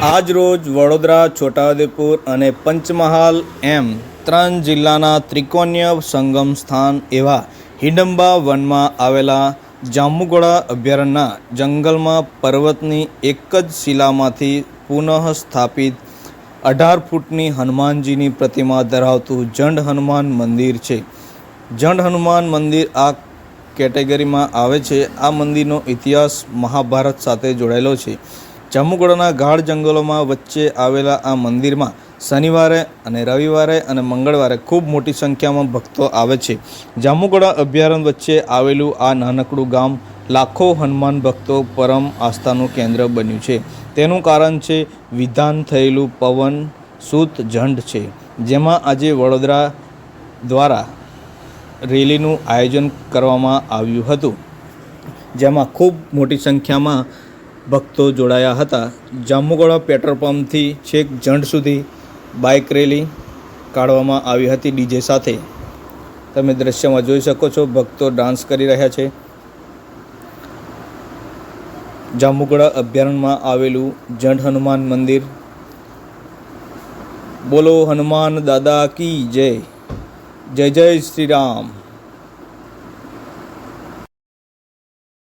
આજ રોજ વડોદરા, છોટાઉદેપુર અને પંચમહાલ એમ ત્રણ જિલ્લાના ત્રિકોણ્ય સંગમ સ્થાન એવા હિડમ્બા વનમાં આવેલા જાંબુગોળા અભયારણ્યના જંગલમાં પર્વતની એક જ શિલામાંથી પુનઃ સ્થાપિત અઢાર ફૂટની હનુમાનજીની પ્રતિમા ધરાવતું જંડ હનુમાન મંદિર છે. જંડ હનુમાન મંદિર આ કેટેગરીમાં આવે છે. આ મંદિરનો ઇતિહાસ મહાભારત સાથે જોડાયેલો છે. જાંબુગોળાના ગાઢ જંગલોમાં વચ્ચે આવેલા આ મંદિરમાં શનિવારે અને રવિવારે અને મંગળવારે ખૂબ મોટી સંખ્યામાં ભક્તો આવે છે. જાંબુગોળા અભયારણ્ય વચ્ચે આવેલું આ નાનકડું ગામ લાખો હનુમાન ભક્તો પરમ આસ્થાનું કેન્દ્ર બન્યું છે. તેનું કારણ છે વિધાન થયેલું પવન, સૂત, ઝંડ છે. જેમાં આજે વડોદરા દ્વારા રેલીનું આયોજન કરવામાં આવ્યું હતું. જેમાં ખૂબ મોટી સંખ્યામાં ભક્તો જોડાયા હતા. જાંબુગોળા પેટ્રોલ પંપથી છેક જંડ સુધી બાઇક રેલી કાઢવામાં આવી હતી ડીજે સાથે. તમે દ્રશ્યમાં જોઈ શકો છો, ભક્તો ડાન્સ કરી રહ્યા છે. જાંબુગોળા અભયારણ્યમાં આવેલું જંડ હનુમાન મંદિર. બોલો હનુમાન દાદા કી જય. જય જય શ્રી રામ.